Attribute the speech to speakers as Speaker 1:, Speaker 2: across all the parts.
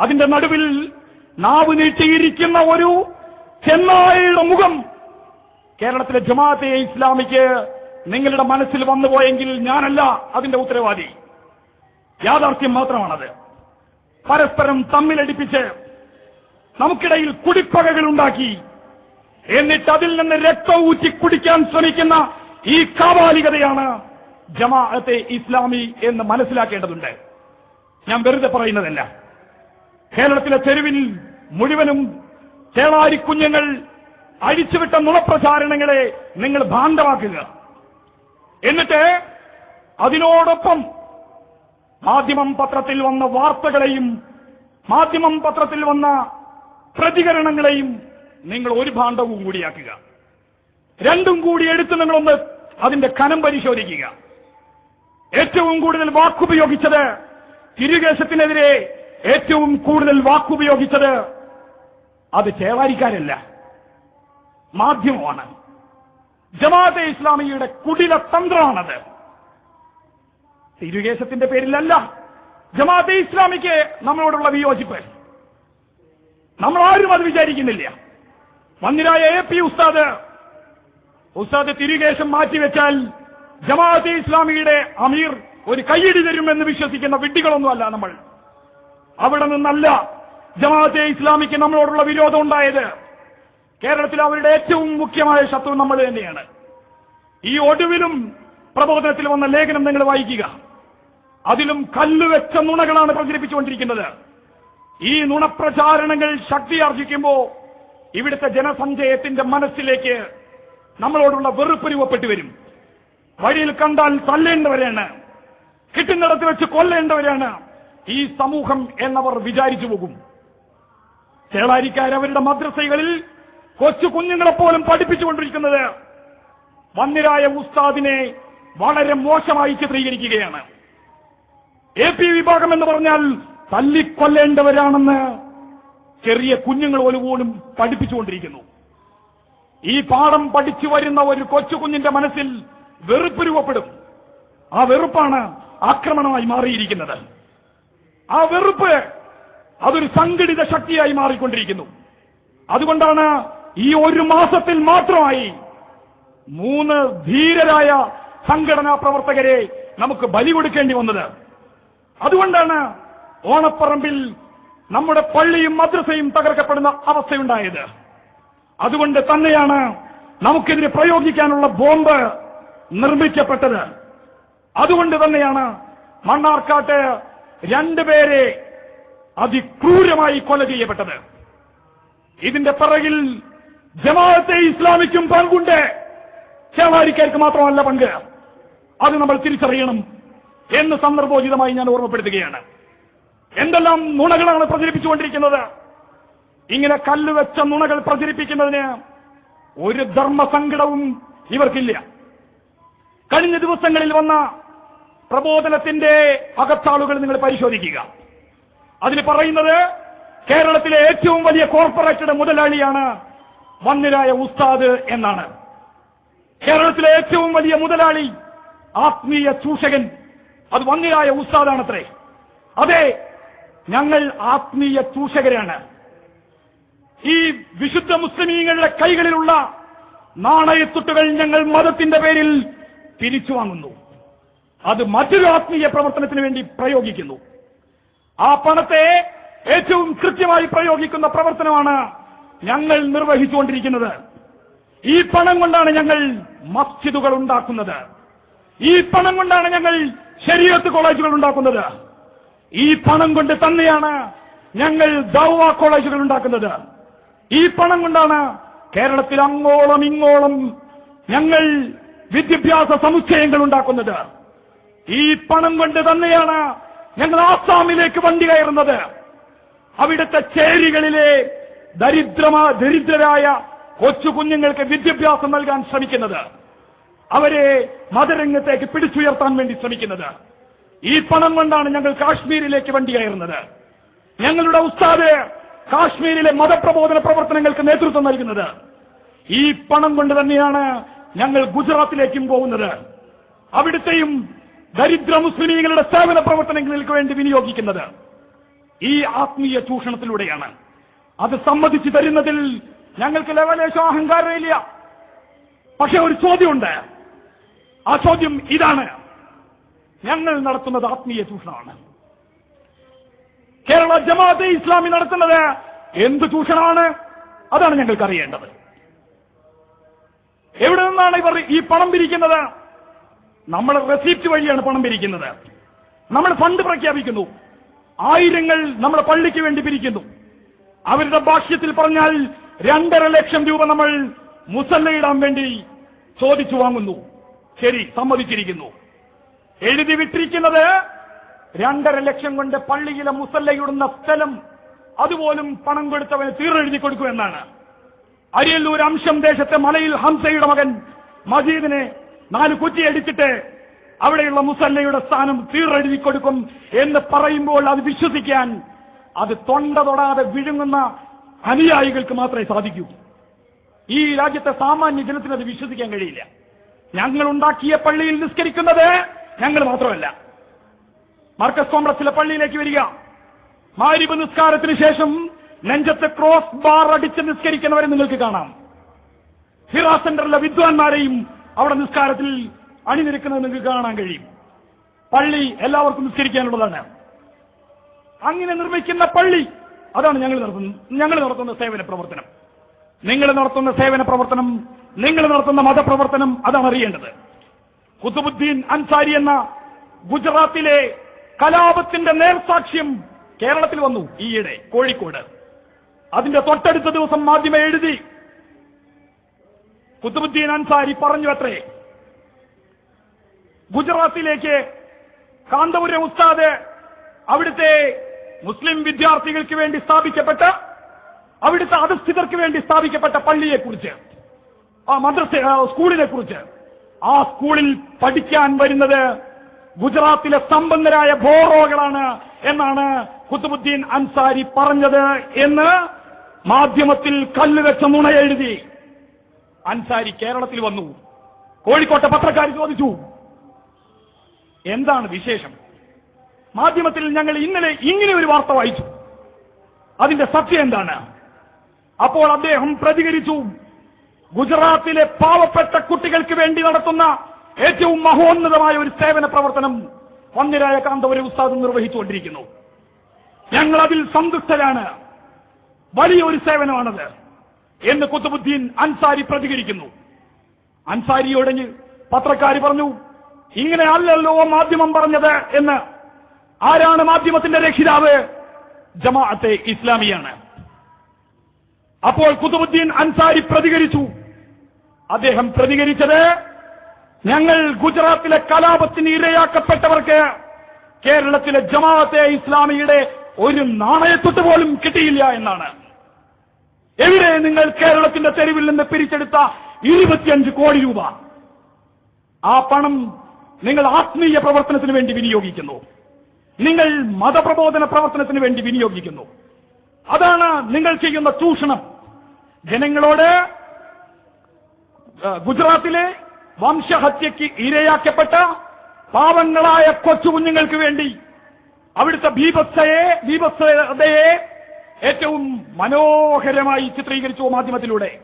Speaker 1: അതിന്റെ നടുവിൽ നാവ് നീട്ടിയിരിക്കുന്ന ഒരു ചെന്നായയുടെ മുഖം. കേരളത്തിലെ ജമാഅത്തെ ഇസ്ലാമിക്ക് നിങ്ങളുടെ മനസ്സിൽ വന്നുപോയെങ്കിൽ ഞാനല്ല അതിന്റെ ഉത്തരവാദി. യാഥാർത്ഥ്യം മാത്രമാണത്. പരസ്പരം തമ്മിലടിപ്പിച്ച് നമുക്കിടയിൽ കുടിപ്പകകൾ ഉണ്ടാക്കി. എന്നിട്ട് അതിൽ നിന്ന് രക്തം ഊറ്റി കുടിക്കാൻ ശ്രമിക്കുന്ന ഈ കാവാലികതയാണ് ജമാഅത്തെ ഇസ്ലാമി എന്ന് മനസ്സിലാക്കേണ്ടതുണ്ട്. ഞാൻ വെറുതെ പറയുന്നതല്ല. കേരളത്തിലെ തെരുവിൽ മുഴുവനും ചേളാരിക്കുഞ്ഞുങ്ങൾ അഴിച്ചുവിട്ട നുണപ്രചാരണങ്ങളെ നിങ്ങൾ ഭാണ്ഡമാക്കുക എന്നിട്ട് അതിനോടൊപ്പം മാധ്യമം പത്രത്തിൽ വന്ന വാർത്തകളെയും മാധ്യമം പത്രത്തിൽ വന്ന പ്രതികരണങ്ങളെയും നിങ്ങൾ ഒരു ഭാണ്ഡവും കൂടിയാക്കുക. രണ്ടും കൂടി എടുത്ത് നിങ്ങളൊന്ന് അതിന്റെ കനം പരിശോധിക്കുക. ഏറ്റവും കൂടുതൽ വാക്കുപയോഗിച്ചത് തിരുകേശത്തിനെതിരെ ഏറ്റവും കൂടുതൽ വാക്കുപയോഗിച്ചത് അത് ചേവാരിക്കാരല്ല. മാധ്യമമാണ്. ജമാഅത്തെ ഇസ്ലാമിയുടെ കുടില തന്ത്രമാണത്. തിരുകേശത്തിന്റെ പേരിലല്ല. ജമാഅത്തെ ഇസ്ലാമിക്ക് നമ്മളോടുള്ള വിയോജിപ്പ്. നമ്മൾ ആരും അത് വിചാരിക്കുന്നില്ല. മന്ദിരായ എ പി ഉസ്താദ് ഉസ്താദ് തിരുകേശം മാറ്റിവെച്ചാൽ ജമാഅത്തെ ഇസ്ലാമിയുടെ അമീർ ഒരു കൈയിടി തരുമെന്ന് വിശ്വസിക്കുന്ന വിഡ്ഢികളൊന്നുമല്ല നമ്മൾ. അവിടെ നിന്നല്ല ജമാഅത്തെ ഇസ്ലാമിക്ക് നമ്മളോടുള്ള വിരോധം ഉണ്ടായത്. കേരളത്തിൽ അവരുടെ ഏറ്റവും മുഖ്യമായ ശത്രു നമ്മൾ തന്നെയാണ്. ഈ ഒടുവിലും പ്രബോധനത്തിൽ വന്ന ലേഖനം നിങ്ങൾ വായിക്കുക. അതിലും കല്ലുവെച്ച നുണകളാണ് പ്രചരിപ്പിച്ചുകൊണ്ടിരിക്കുന്നത്. ഈ നുണപ്രചാരണങ്ങൾ ശക്തിയാർജിക്കുമ്പോ ഇവിടുത്തെ ജനസഞ്ചയത്തിന്റെ മനസ്സിലേക്ക് നമ്മളോടുള്ള വെറുപ്പ് രൂപപ്പെട്ടു വരും. വഴിയിൽ കണ്ടാൽ തല്ലേണ്ടവരാണ്. കിട്ടുന്നിടത്ത് വെച്ച് കൊല്ലേണ്ടവരാണ്. ഈ സമൂഹം എന്നവർ വിചാരിച്ചു പോകും. ചേളാരിക്കാരവരുടെ മദ്രസകളിൽ കൊച്ചു കുഞ്ഞുങ്ങളെപ്പോലും പഠിപ്പിച്ചുകൊണ്ടിരിക്കുന്നത് വന്നിരായ ഉസ്താദിനെ വളരെ മോശമായി ചിത്രീകരിക്കുകയാണ്. എ പി വിഭാഗം എന്ന് പറഞ്ഞാൽ തല്ലിക്കൊല്ലേണ്ടവരാണെന്ന് ചെറിയ കുഞ്ഞുങ്ങൾ പോലും പഠിപ്പിച്ചുകൊണ്ടിരിക്കുന്നു. ഈ പാഠം പഠിച്ചു വരുന്ന ഒരു കൊച്ചു കുഞ്ഞിന്റെ മനസ്സിൽ വെറുപ്പ് രൂപപ്പെടും. ആ വെറുപ്പാണ് ആക്രമണമായി മാറിയിരിക്കുന്നത്. ആ വെറുപ്പ് അതൊരു സംഘടിത ശക്തിയായി മാറിക്കൊണ്ടിരിക്കുന്നു. അതുകൊണ്ടാണ് ഈ ഒരു മാസത്തിൽ മാത്രമായി മൂന്ന് ധീരരായ സംഘടനാ പ്രവർത്തകരെ നമുക്ക് ബലി കൊടുക്കേണ്ടി വന്നത്. അതുകൊണ്ടാണ് ഓണപ്പറമ്പിൽ നമ്മുടെ പള്ളിയും മദ്രസയും തകർക്കപ്പെടുന്ന അവസ്ഥയുണ്ടായത്. അതുകൊണ്ട് തന്നെയാണ് നമുക്കെതിരെ പ്രയോഗിക്കാനുള്ള ബോംബ് നിർമ്മിക്കപ്പെട്ടത്. അതുകൊണ്ട് തന്നെയാണ് മണ്ണാർക്കാട്ട് രണ്ടുപേരെ അതിക്രൂരമായി കൊല ചെയ്യപ്പെട്ടത്. ഇതിന്റെ പിറകിൽ ജമാഅത്തെ ഇസ്ലാമിക്കും പങ്കുണ്ട്. ചേവാരിക്കാർക്ക് മാത്രമല്ല പങ്ക്. അത് നമ്മൾ തിരിച്ചറിയണം എന്ന് സന്ദർഭോചിതമായി ഞാൻ ഓർമ്മപ്പെടുത്തുകയാണ്. എന്തെല്ലാം നുണകളാണ് പ്രചരിപ്പിച്ചുകൊണ്ടിരിക്കുന്നത്? ഇങ്ങനെ കല്ലുവെച്ച നുണകൾ പ്രചരിപ്പിക്കുന്നതിന് ഒരു ധർമ്മസങ്കടവും ഇവർക്കില്ല. കഴിഞ്ഞ ദിവസങ്ങളിൽ വന്ന പ്രബോധനത്തിന്റെ അകത്താളുകൾ നിങ്ങൾ പരിശോധിക്കുക. അതിൽ പറയുന്നത് കേരളത്തിലെ ഏറ്റവും വലിയ കോർപ്പറേറ്റഡ് മുതലാളിയാണ് വന്നിലായ ഉസ്താദ് എന്നാണ്. കേരളത്തിലെ ഏറ്റവും വലിയ മുതലാളി ആത്മീയ ചൂഷകൻ അത് വന്നിലായ ഉസ്താദാണത്രേ. അതെ ഞങ്ങൾ ആത്മീയ ചൂഷകരാണ്. ഈ വിശുദ്ധ മുസ്ലിമീങ്ങളുടെ കൈകളിലുള്ള നാണയത്തുട്ടുകൾ ഞങ്ങൾ മതത്തിന്റെ പേരിൽ തിരിച്ചു വാങ്ങുന്നു. അത് മറ്റൊരു ആത്മീയ പ്രവർത്തനത്തിന് വേണ്ടി പ്രയോഗിക്കുന്നു. ആ പണത്തെ ഏറ്റവും കൃത്യമായി പ്രയോഗിക്കുന്ന പ്രവർത്തനമാണ് ഞങ്ങൾ നിർവഹിച്ചുകൊണ്ടിരിക്കുന്നത്. ഈ പണം കൊണ്ടാണ് ഞങ്ങൾ മസ്ജിദുകൾ ഉണ്ടാക്കുന്നത്. ഈ പണം കൊണ്ടാണ് ഞങ്ങൾ ശരീരത്ത് കോളേജുകൾ ഉണ്ടാക്കുന്നത്. ഈ പണം കൊണ്ട് തന്നെയാണ് ഞങ്ങൾ ദൗവ കോളേജുകൾ ഉണ്ടാക്കുന്നത്. ഈ പണം കൊണ്ടാണ് കേരളത്തിൽ അങ്ങോളം ഇങ്ങോളം ഞങ്ങൾ വിദ്യാഭ്യാസ സമുച്ചയങ്ങൾ ഉണ്ടാക്കുന്നത്. ഈ പണം കൊണ്ട് തന്നെയാണ് ഞങ്ങൾ ആസാമിലേക്ക് വണ്ടി കയറുന്നത്. അവിടുത്തെ ചേരികളിലെ ദരിദ്രമാ ദരിദ്രരായ കൊച്ചു കുഞ്ഞുങ്ങൾക്ക് വിദ്യാഭ്യാസം നൽകാൻ ശ്രമിക്കുന്നത്. അവരെ മതരംഗത്തേക്ക് പിടിച്ചുയർത്താൻ വേണ്ടി ശ്രമിക്കുന്നത്. ഈ പണം കൊണ്ടാണ് ഞങ്ങൾ കാശ്മീരിലേക്ക് വണ്ടി കയറുന്നത്. ഞങ്ങളുടെ ഉസ്താദ് കാശ്മീരിലെ മതപ്രബോധന പ്രവർത്തനങ്ങൾക്ക് നേതൃത്വം നൽകുന്നത്. ഈ പണം കൊണ്ട് തന്നെയാണ് ഞങ്ങൾ ഗുജറാത്തിലേക്കും പോകുന്നത്. അവിടുത്തെയും ദരിദ്ര മുസ്ലിമീങ്ങളുടെ സേവന പ്രവർത്തനങ്ങൾക്ക് വേണ്ടി വിനിയോഗിക്കുന്നത് ഈ ആത്മീയ ചൂഷണത്തിലൂടെയാണ്. അത് സമ്മതിച്ചു തരുന്നതിൽ ഞങ്ങൾക്ക് ലവലേശം അഹങ്കാരമില്ല പക്ഷെ ഒരു ചോദ്യമുണ്ട്. ആ ചോദ്യം ഇതാണ്. ഞങ്ങൾ നടത്തുന്നത് ആത്മീയ ചൂഷണമാണ്. കേരള ജമാഅത്തെ ഇസ്ലാമി നടത്തുന്നത് എന്ത് ചൂഷണമാണ്? അതാണ് ഞങ്ങൾക്ക് അറിയേണ്ടത് എവിടെ നിന്നാണ് ഇവർ ഈ പണം പിരിക്കുന്നത്? നമ്മൾ റെസിപ്റ്റ് വഴിയാണ് പണം പിരിക്കുന്നത്. നമ്മൾ ഫണ്ട് പ്രഖ്യാപിക്കുന്നു. ആയിരങ്ങൾ നമ്മുടെ പള്ളിക്ക് വേണ്ടി പിരിക്കുന്നു. അവരുടെ ഭാഷ്യത്തിൽ പറഞ്ഞാൽ രണ്ടര ലക്ഷം രൂപ നമ്മൾ മുസല്ലയിടാൻ വേണ്ടി ചോദിച്ചു വാങ്ങുന്നു. ശരി സമ്മതിച്ചിരിക്കുന്നു. എഴുതി വിട്ടിരിക്കുന്നത് രണ്ടര ലക്ഷം കൊണ്ട് പള്ളിയിലെ മുസല്ലയിടുന്ന സ്ഥലം അതുപോലും പണം കൊടുത്തവന് തീരെഴുതി കൊടുക്കുമെന്നാണ് അരിയല്ലൂർ അംശം ദേശത്തെ മലയിൽ ഹംസയുടെ മകൻ മജീദിനെ നാല് കുറ്റി അടിച്ചിട്ട് അവിടെയുള്ള മുസല്ലയുടെ സ്ഥാനം തീറെഴുതി കൊടുക്കും എന്ന് പറയുമ്പോൾ അത് വിശ്വസിക്കാൻ അത് തൊണ്ട തൊടാതെ വിഴുങ്ങുന്ന അനുയായികൾക്ക് മാത്രമേ സാധിക്കൂ. ഈ രാജ്യത്തെ സാമാന്യ ജനത്തിന് അത് വിശ്വസിക്കാൻ കഴിയില്ല. ഞങ്ങൾ ഉണ്ടാക്കിയ പള്ളിയിൽ നിസ്കരിക്കുന്നത് ഞങ്ങൾ മാത്രമല്ല. മർക്കസ് കോംപ്ലക്സിലെ പള്ളിയിലേക്ക് വരിക. മാരിബ് നിസ്കാരത്തിന് ശേഷം നെഞ്ചത്ത് ക്രോസ് ബാർ അടിച്ച് നിസ്കരിക്കുന്നവരെ നിങ്ങൾക്ക് കാണാം. ഹിറ സെന്ററിലെ വിദ്വാൻമാരെയും അവിടെ നിസ്കാരത്തിൽ അണിനിരക്കുന്നത് നിങ്ങൾക്ക് കാണാൻ കഴിയും. പള്ളി എല്ലാവർക്കും നിസ്കരിക്കാനുള്ളതാണ്. അങ്ങനെ നിർമ്മിക്കുന്ന പള്ളി അതാണ് ഞങ്ങൾ നടത്തുന്നത് ഞങ്ങൾ നടത്തുന്ന സേവന പ്രവർത്തനം. നിങ്ങൾ നടത്തുന്ന സേവന പ്രവർത്തനം നിങ്ങൾ നടത്തുന്ന മതപ്രവർത്തനം അതാണ് അറിയേണ്ടത്. കുത്തുബുദ്ദീൻ അൻസാരി എന്ന ഗുജറാത്തിലെ കലാപത്തിന്റെ നേർസാക്ഷ്യം കേരളത്തിൽ വന്നു ഈയിടെ കോഴിക്കോട്. അതിന്റെ തൊട്ടടുത്ത ദിവസം മാധ്യമം എഴുതി കുത്തുബുദ്ദീൻ അൻസാരി പറഞ്ഞു അത്രേ. ഗുജറാത്തിലേക്ക് കാന്തപുരം ഉസ്താദ് അവിടുത്തെ മുസ്ലിം വിദ്യാർത്ഥികൾക്ക് വേണ്ടി സ്ഥാപിക്കപ്പെട്ട അവിടുത്തെ അധസ്ഥിതർക്ക് വേണ്ടി സ്ഥാപിക്കപ്പെട്ട പള്ളിയെക്കുറിച്ച് ആ മദ്രസ സ്കൂളിനെ കുറിച്ച് ആ സ്കൂളിൽ പഠിക്കാൻ വരുന്നത് ഗുജറാത്തിലെ സമ്പന്നരായ ബോറോകളാണ് എന്നാണ് കുത്തുബുദ്ദീൻ അൻസാരി പറഞ്ഞത് എന്ന് മാധ്യമത്തിൽ കല്ലുവെച്ച നുണ എഴുതി അൻസാരി കേരളത്തിൽ വന്നു. കോഴിക്കോട്ടെ പത്രക്കാർ ചോദിച്ചു. എന്താണ് വിശേഷം? മാധ്യമത്തിൽ ഞങ്ങൾ ഇന്നലെ ഇങ്ങനെ ഒരു വാർത്ത വായിച്ചു. അതിന്റെ സത്യം എന്താണ്? അപ്പോൾ അദ്ദേഹം പ്രതികരിച്ചു. ഗുജറാത്തിലെ പാവപ്പെട്ട കുട്ടികൾക്ക് വേണ്ടി നടത്തുന്ന ഏറ്റവും മഹോന്നതമായ ഒരു സേവന പ്രവർത്തനം വന്നിരായ കാന്തപുരം ഉസ്താദ് നിർവഹിച്ചുകൊണ്ടിരിക്കുന്നു. ഞങ്ങൾ അതിൽ സന്തുഷ്ടരാണ്. വലിയൊരു സേവനമാണത്. എന്ന് കുത്തുബുദ്ദീൻ അൻസാരി പ്രതികരിക്കുന്നു. അൻസാരിയോട് പത്രക്കാർ പറഞ്ഞു ഇങ്ങനെ അല്ലല്ലോ മാധ്യമം പറഞ്ഞത് എന്ന്. ആരാണ് മാധ്യമത്തിന്റെ രക്ഷിതാവ്? ജമാഅത്തെ ഇസ്ലാമിയാണ്. അപ്പോൾ കുതുബുദ്ദീൻ അൻസാരി പ്രതികരിച്ചു. അദ്ദേഹം പ്രതികരിച്ചത് ഞങ്ങൾ ഗുജറാത്തിലെ കലാപത്തിന് ഇരയാക്കപ്പെട്ടവർക്ക് കേരളത്തിലെ ജമാഅത്തെ ഇസ്ലാമിയുടെ ഒരു നാണയത്തൊട്ട് പോലും കിട്ടിയില്ല എന്നാണ്. എവിടെ നിങ്ങൾ കേരളത്തിന്റെ തെരുവിൽ നിന്ന് പിരിച്ചെടുത്ത ഇരുപത്തിയഞ്ച് കോടി രൂപ? ആ പണം നിങ്ങൾ ആത്മീയ പ്രവർത്തനത്തിന് വേണ്ടി വിനിയോഗിക്കുന്നു. നിങ്ങൾ മതപ്രബോധന പ്രവർത്തനത്തിന് വേണ്ടി വിനിയോഗിക്കുന്നു. അതാണ് നിങ്ങൾ ചെയ്യുന്ന ചൂഷണം. ജനങ്ങളോട് ഗുജറാത്തിലെ വംശഹത്യക്ക് ഇരയാക്കപ്പെട്ട പാവങ്ങളായ കൊച്ചു കുഞ്ഞുങ്ങൾക്ക് വേണ്ടി അവിടുത്തെ ബീഭത്സയെ ബീഭത്സതയെ ഏറ്റവും മനോഹരമായി ചിത്രീകരിച്ചു മാധ്യമത്തിലൂടെ.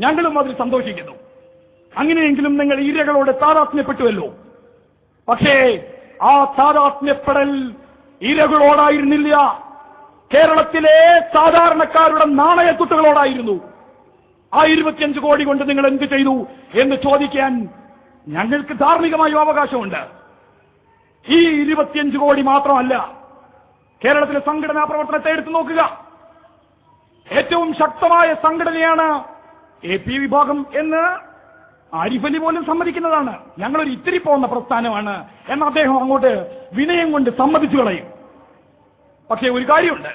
Speaker 1: ഞങ്ങളും അതിൽ സന്തോഷിക്കുന്നു. അങ്ങനെയെങ്കിലും നിങ്ങൾ ഇരകളോട് താതാത്മ്യപ്പെട്ടുവല്ലോ പക്ഷേ ആ താതാത്മ്യപ്പെടൽ ഇരകളോടായിരുന്നില്ല കേരളത്തിലെ സാധാരണക്കാരുടെ നാണയത്തുട്ടുകളോടായിരുന്നു ആ ഇരുപത്തിയഞ്ച് കോടി കൊണ്ട് നിങ്ങൾ എന്ത് ചെയ്തു എന്ന് ചോദിക്കാൻ ഞങ്ങൾക്ക് ധാർമ്മികമായ അവകാശമുണ്ട്. ഈ ഇരുപത്തിയഞ്ച് കോടി മാത്രമല്ല കേരളത്തിലെ സംഘടനാ പ്രവർത്തനത്തെ എടുത്തു നോക്കുക. ഏറ്റവും ശക്തമായ സംഘടനയാണ് എ പി വിഭാഗം എന്ന് ആരിഫലി പോലും സമ്മതിക്കുന്നതാണ്. ഞങ്ങളൊരു ഇത്തിരി പോകുന്ന പ്രസ്ഥാനമാണ് എന്ന് അദ്ദേഹം അങ്ങോട്ട് വിനയം കൊണ്ട് സമ്മതിച്ചു കളയും. പക്ഷേ ഒരു കാര്യമുണ്ട്.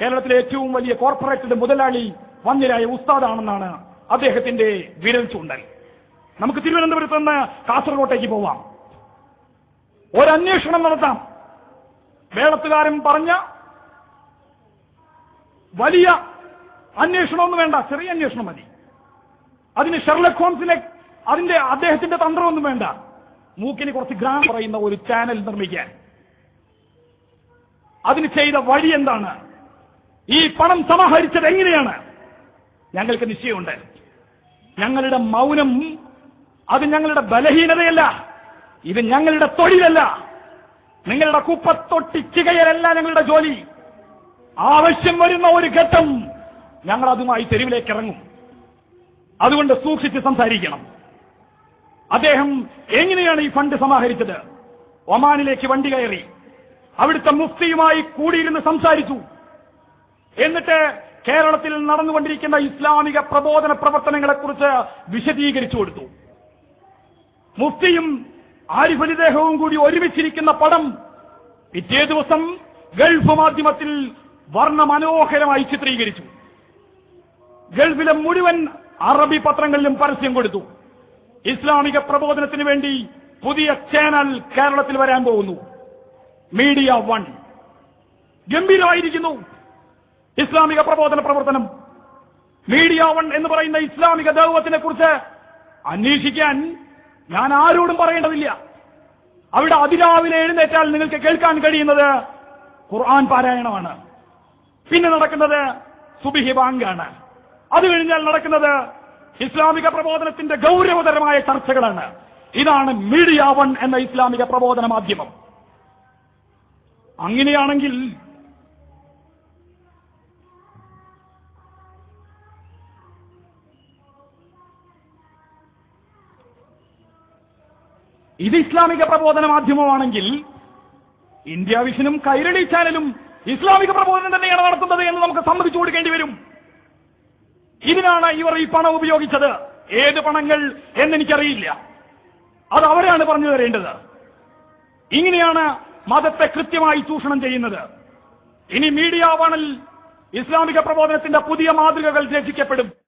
Speaker 1: കേരളത്തിലെ ഏറ്റവും വലിയ കോർപ്പറേറ്റ് മുതലാളി വന്നിരായ ഉസ്താദാണെന്നാണ് അദ്ദേഹത്തിന്റെ വിരൽ ചൂണ്ടൽ. നമുക്ക് തിരുവനന്തപുരത്ത് നിന്ന് കാസർഗോട്ടേക്ക് പോവാം. ഒരന്വേഷണം നടത്താം. വേളത്തുകാരൻ പറഞ്ഞ വലിയ അന്വേഷണമൊന്നും വേണ്ട ചെറിയ അന്വേഷണം മതി. അതിന് ഷെർലക് ഹോംസിനെ അതിന്റെ അദ്ദേഹത്തിന്റെ തന്ത്രമൊന്നും വേണ്ട. മൂക്കിന് കുറച്ച് ഗ്രാം പറയുന്ന ഒരു ചാനൽ നിർമ്മിക്കാൻ. അതിന് ചെയ്ത വഴി എന്താണ്? ഈ പണം സമാഹരിച്ചത് എങ്ങനെയാണ്? ഞങ്ങൾക്ക് നിശ്ചയമുണ്ട്. ഞങ്ങളുടെ മൗനം അത് ഞങ്ങളുടെ ബലഹീനതയല്ല. ഇത് ഞങ്ങളുടെ തൊഴിലല്ല. നിങ്ങളുടെ കുപ്പത്തൊട്ടിക്കുകയല്ല ഞങ്ങളുടെ ജോലി. ആവശ്യം വരുന്ന ഒരു ഘട്ടം ഞങ്ങൾ അതുമായി തെരുവിലേക്ക് ഇറങ്ങും അതുകൊണ്ട് സൂക്ഷിച്ച് സംസാരിക്കണം. അദ്ദേഹം എങ്ങനെയാണ് ഈ ഫണ്ട് സമാഹരിച്ചത്? ഒമാനിലേക്ക് വണ്ടി കയറി. അവിടുത്തെ മുഫ്തിയുമായി കൂടിയിരുന്ന് സംസാരിച്ചു. എന്നിട്ട് കേരളത്തിൽ നടന്നുകൊണ്ടിരിക്കുന്ന ഇസ്ലാമിക പ്രബോധന പ്രവർത്തനങ്ങളെക്കുറിച്ച് വിശദീകരിച്ചു കൊടുത്തു. മുഫ്തിയും ആരിഫ് ദേഹവും കൂടി ഒരുമിച്ചിരിക്കുന്ന പടം പിറ്റേ ദിവസം ഗൾഫ് മാധ്യമത്തിൽ വർണ മനോഹരമായി ചിത്രീകരിച്ചു. ഗൾഫിലെ മുഴുവൻ അറബി പത്രങ്ങളിലും പരസ്യം കൊടുത്തു. ഇസ്ലാമിക പ്രബോധനത്തിന് വേണ്ടി പുതിയ ചാനൽ കേരളത്തിൽ വരാൻ പോകുന്നു. Media one. ഗംഭീരമായിരിക്കുന്നു ഇസ്ലാമിക പ്രബോധന പ്രവർത്തനം. മീഡിയ വൺ എന്ന് പറയുന്ന ഇസ്ലാമിക ദൗവത്തിനെ കുറിച്ച് അന്വേഷിക്കാൻ ഞാൻ ആരോടും പറയേണ്ടതില്ല. അവിടെ അതിരാവിലെ എഴുന്നേറ്റാൽ നിങ്ങൾക്ക് കേൾക്കാൻ കഴിയുന്നത് ഖുർആൻ പാരായണമാണ്. പിന്നെ നടക്കുന്നത് സുബിഹി ബാങ്കാണ്. അത് കഴിഞ്ഞാൽ നടക്കുന്നത് ഇസ്ലാമിക പ്രബോധനത്തിന്റെ ഗൗരവതരമായ ചർച്ചകളാണ്. ഇതാണ് മീഡിയ വൺ എന്ന ഇസ്ലാമിക പ്രബോധന മാധ്യമം. അങ്ങനെയാണെങ്കിൽ ഇത് ഇസ്ലാമിക പ്രബോധന മാധ്യമമാണെങ്കിൽ ഇന്ത്യ വിഷനും കൈരളി ചാനലും ഇസ്ലാമിക പ്രബോധനം തന്നെയാണ് നടത്തുന്നത് എന്ന് നമുക്ക് സമ്മതിച്ചു കൊടുക്കേണ്ടി വരും. ഇതിനാണ് ഇവർ ഈ പണം ഉപയോഗിച്ചത്. ഏത് പണങ്ങൾ എന്നെനിക്കറിയില്ല. അത് അവരാണ് പറഞ്ഞു തരേണ്ടത്. ഇങ്ങനെയാണ് മതത്തെ കൃത്യമായി ചൂഷണം ചെയ്യുന്നത്. ഇനി മീഡിയ വാണൽ ഇസ്ലാമിക പ്രബോധനത്തിന്റെ പുതിയ മാതൃകകൾ രചിക്കപ്പെടും.